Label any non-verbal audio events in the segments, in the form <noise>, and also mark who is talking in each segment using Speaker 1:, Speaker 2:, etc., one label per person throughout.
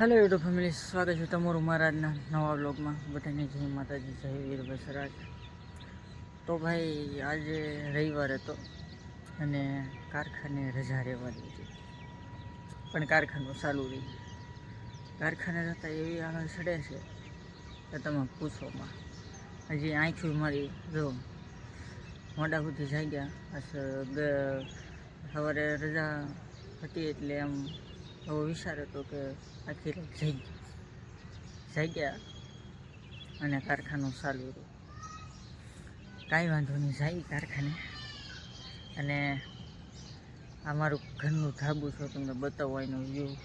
Speaker 1: Hello YouTube family સ્વાગત છે તમારું મારા નવા બ્લોગમાં બધાને જય માતાજી, જય વીર બસરાજ. તો ભાઈ, આજે રવિવાર હતો અને કારખાને રજા રહેવાની હતી. પણ કારખાનું ચાલુ રહી કારખાને જતાં એવી આગળ ચડે છે કે તમે પૂછોમાં હજી આંખી મારી જો મોડા સુધી જાગ્યા. બસ ગ- સવારે રજા હતી એટલે આમ એવો વિચાર હતો કે આખી રાત જાગી જાગ્યા અને કારખાનું ચાલુ હતું કાંઈ વાંધો નહીં, જાય કારખાને. અને આ મારું ઘરનું ધાબું છે, તમને બતાવો એનો વ્યૂ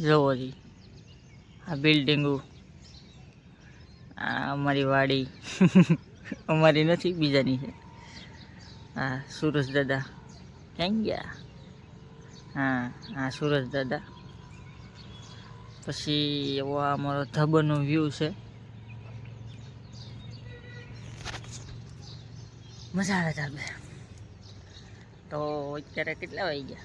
Speaker 1: જોવો જી. આ બિલ્ડિંગો આ અમારી વાડી. <laughs> અમારી નથી, બીજાની છે. આ સુરજ દાદા ક્યાં ગયા? હા હા, સુરજ દાદા. પછી એવો આ અમારો ધબનો વ્યૂ છે. મજા આવે ધાબે તો અત્યારે કેટલા વાગી ગયા?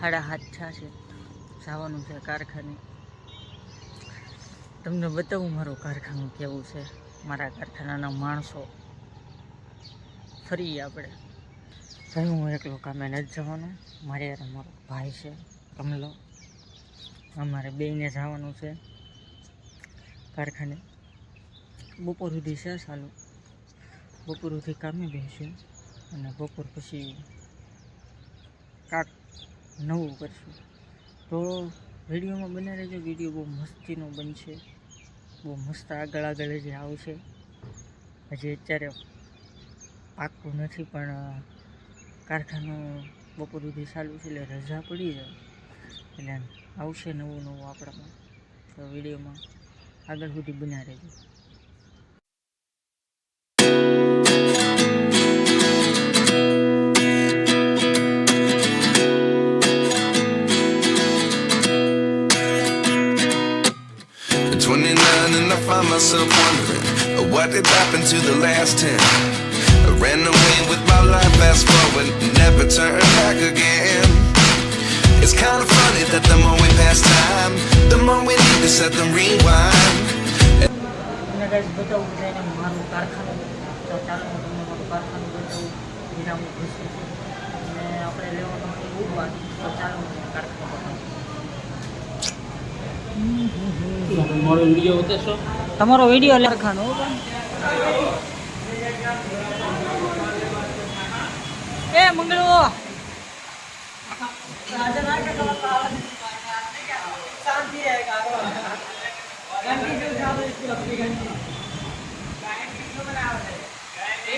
Speaker 1: સાડા હાથ છા છે. જવાનું છે કારખાને. તમને બતાવું મારું કારખાનું કેવું છે? મારા કારખાનાના માણસો. ફરી આપણે. ભાઈ, હું એકલો કામે નથી જવાનું. મારે યાર અમારો ભાઈ છે, કમલો. અમારે બેને જવાનું છે. કારખાને. બપોર સુધી છે ચાલુ. બપોર સુધી કામે બેસું. અને બપોર પછી કાક નવું કરશું. તો વિડીયોમાં બને રહેજો. વીડિયો બહુ મસ્તીનો બનશે. બહુ મસ્ત આગળ આગળ જે આવશે. હજી અત્યારે પાકું નથી, પણ કારખાનું બપોર સુધી ચાલુ છે એટલે રજા પડી જાય એટલે આવશે નવું નવું આપણામાં. તો વિડીયોમાં આગળ સુધી બના રહેજો.
Speaker 2: At 29 and I find myself wondering uh, what did happen to the last 10. Ran away with my life, fast forward, never turn back again. It's kind of funny that the more we pass time, the more we need to set the rewind.
Speaker 1: તમારો video બતાવું છે એને મારું કારખાનું તો ચાલો હું તમને મારું કારખાનું બતાવું વિરામ ખુશી અને આપણે લેવાનું છે ઉડવા તો ચાલો હું તમને કારખાનું બતાવું
Speaker 3: મારો વીડિયો ઉતારશો
Speaker 1: તમારો વીડિયો કારખાનું હો પણ. એ મંગળો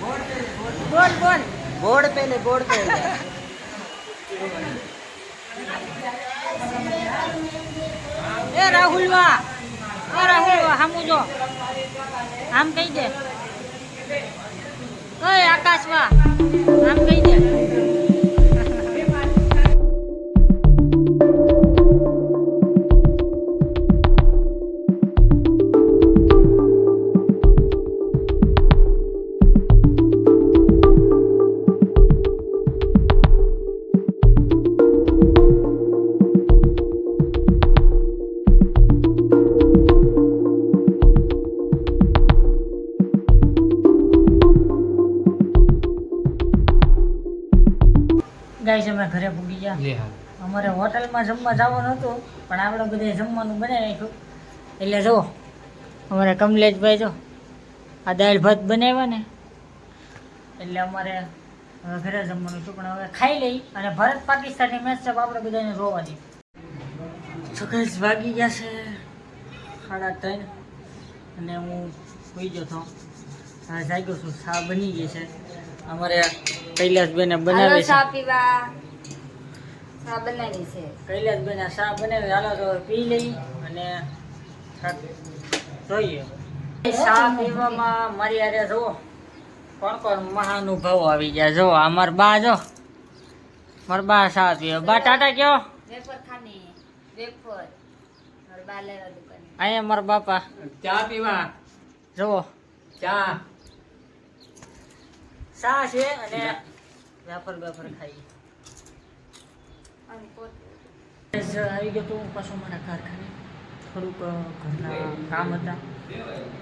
Speaker 1: बोल बोल
Speaker 4: बोर्ड पे ले बोर्ड पे ले
Speaker 1: ए राहुल वा ए राहुल वा हम जो हम कही दे ए आकाश वा ગાઈસ અમે ઘરે પૂગી ગયા. અમારે હોટલમાં જમવા જવાનું હતું પણ આપણે બધે જમવાનું બનાવી નાખ્યું. એટલે જો અમારે કમલેશભાઈ જો આ દાળ ભાત બનાવ્યા ને એટલે અમારે ઘરે જમવાનું હતું પણ હવે ખાઈ લઈ અને ભારત પાકિસ્તાનની મેચ છે આપણે બધાને જોવાની સકાળ વાગી ગયા છે સાડા ત્રણ અને હું સુઈ ગયો હતો. હવે જાગ્યો છું સા બની ગઈ છે? અમારે કૈલાસબેને બનાવે છે.
Speaker 3: આ બનાવી છે.
Speaker 1: કૈલાસ ના શા બનાવી હાલો તો પી લઈ અને જોઈએ. શા પીવામાં મારી હારે જુઓ. કોણ કોણ મહાનુભાવો આવી ગયા? જો આ મારા બા જો મારા બા શા પીવે બા ટાટા કયો?
Speaker 3: વેફર ખાની વેફર. મારા બા લેવા દુકાને.
Speaker 1: અહીંયા મારા બાપા.
Speaker 5: ચા પીવા.
Speaker 1: જુઓ.
Speaker 5: ચા.
Speaker 1: સા છે અને વેફર બેફર ખાઈ આવી ગયો તો પાછો મારા કારખાને થોડુંક ઘરના કામ હતા.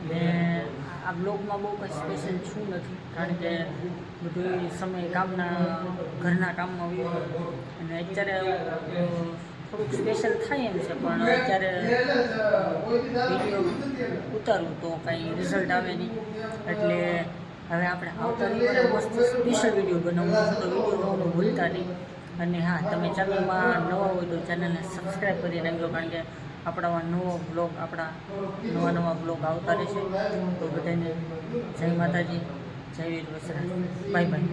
Speaker 1: ને આ બ્લોગમાં બહુ કંઈ સ્પેશિયલ છું નથી, કારણ કે બધું સમય કામના, ઘરના કામમાં હોય. અને અત્યારે થોડુંક સ્પેશિયલ થાય એમ છે, પણ અત્યારે વીડિયો ઉતારું તો કાંઈ રિઝલ્ટ આવે નહીં. એટલે હવે આપણે આવતા મસ્ત સ્પેશિયલ વીડિયો બનાવું તો વીડિયો ભૂલતા નહીં. અને હા, તમે ચેનલમાં નવા હોય તો ચેનલને સબસ્ક્રાઈબ કરી નાખજો કારણ કે આપણામાં નવો બ્લોગ આપણા નવા નવા બ્લોગ આવતા રહેશે. તો બધાને જય માતાજી, જય વીર વસરા બાય બાય.